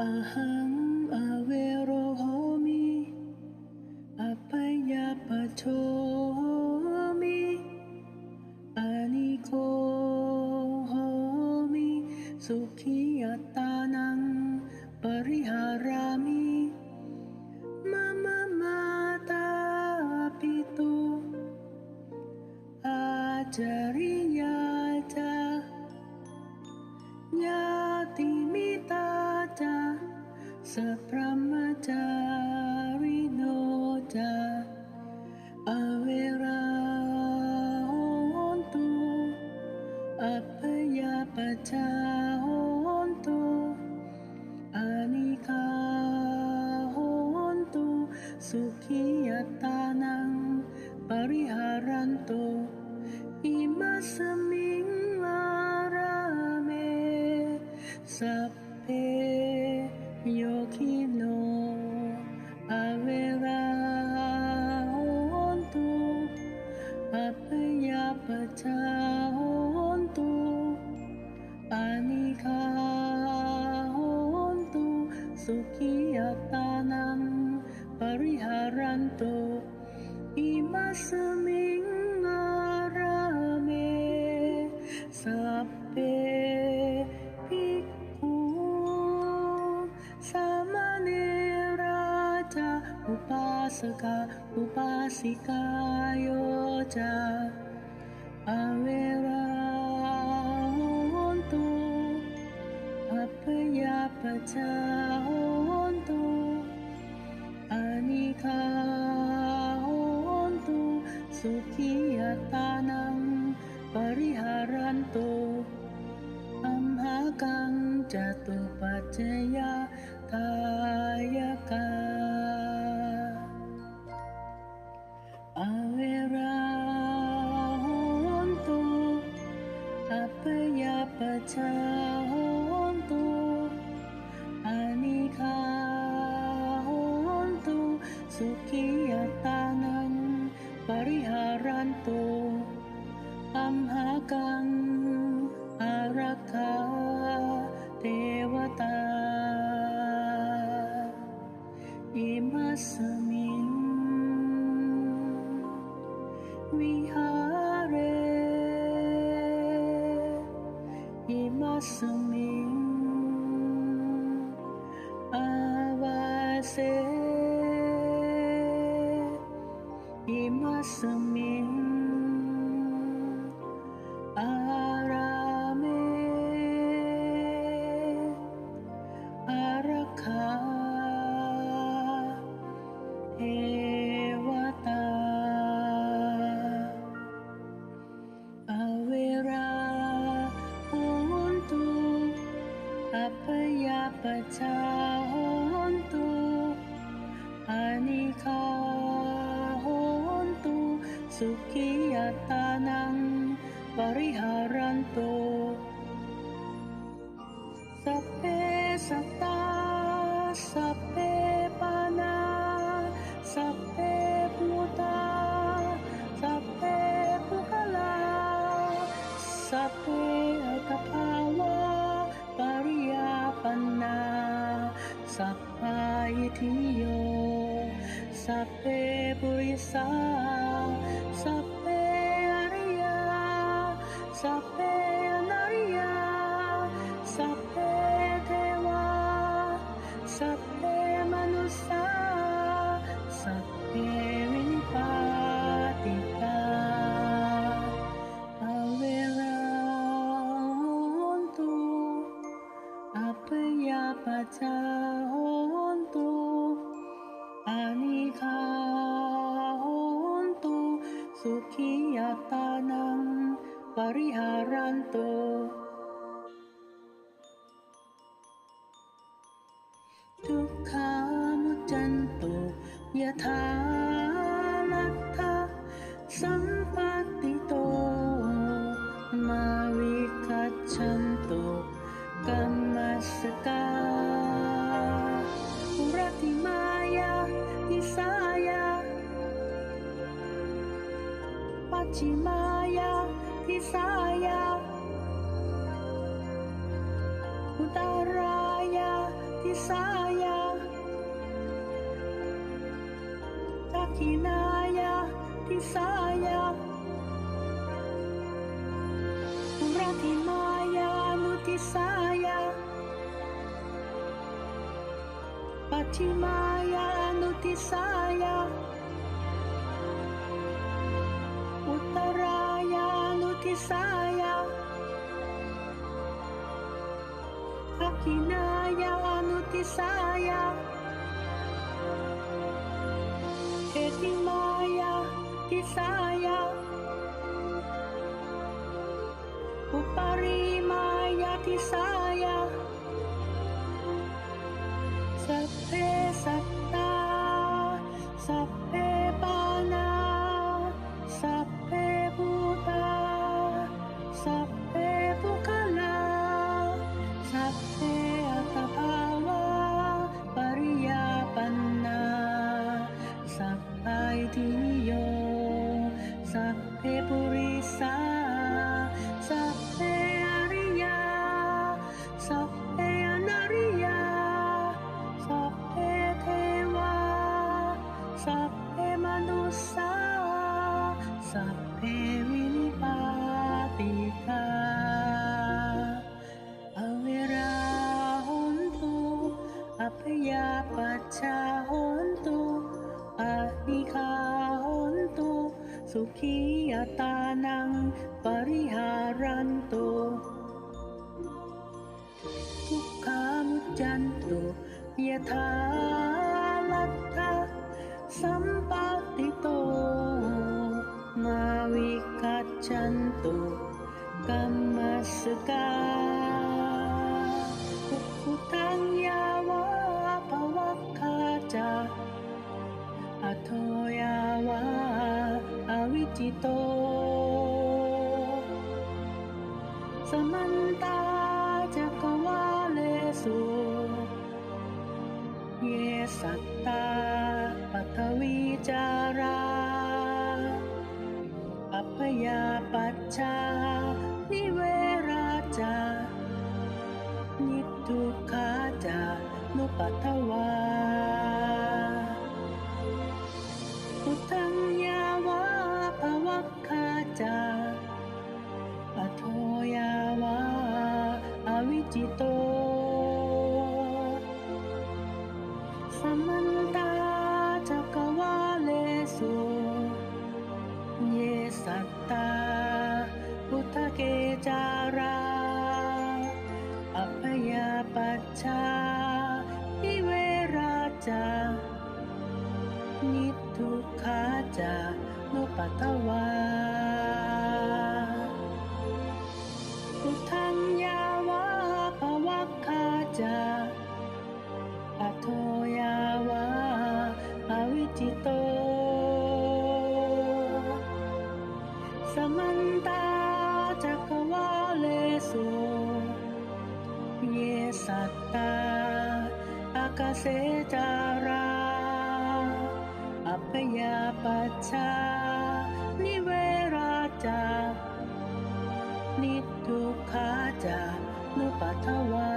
อะหังอะเวโรโหมิอะปัญญาปโชมิอะนิโกโหมิ สุขียตานัง ปริหาร Sukiyabana. pari Upasaka Upasika yoja. Avera hontu Apaya pacha hontu Anika Sukhiyatanang pariharanto Amhakang jatuh pacaya kayaka Avera hontu Apaya pacha i am a sun i am a sun i am a sun i am a Arakha sukhiyatanang pariharanto. Sape sata sape pana sape 샵 pariharanto Dukhamujanto yatha nattha sampatito mavikaccanto kamasaka Urati maya isaya hati saya. Utaranya di saya. Takinaya di saya. Urati maya di saya. Pati maya nuti saya. Utara kaki saya. Akinaya anuti saya. Upari maya ti saya, Sape sakta Sape pana Sape สัพเพทุกขลาสัพเพอัตภาวะปริยาปันนาสัพพาโยสัพเพปุริสาสัพเพ Janto yatha latta sampatito mawika janto kamasukai. ตた若われそาเยสัตตาปัทวีจารา อัพยาปัจจา นิเวราจา นิทุกขาจานุปัทวา Patawa Utanya wa pawakaja Atoya wa awitito Samanta cakawaleso Yesatta akasetara Apaya pacha า นิทุกขาจานุปัทวา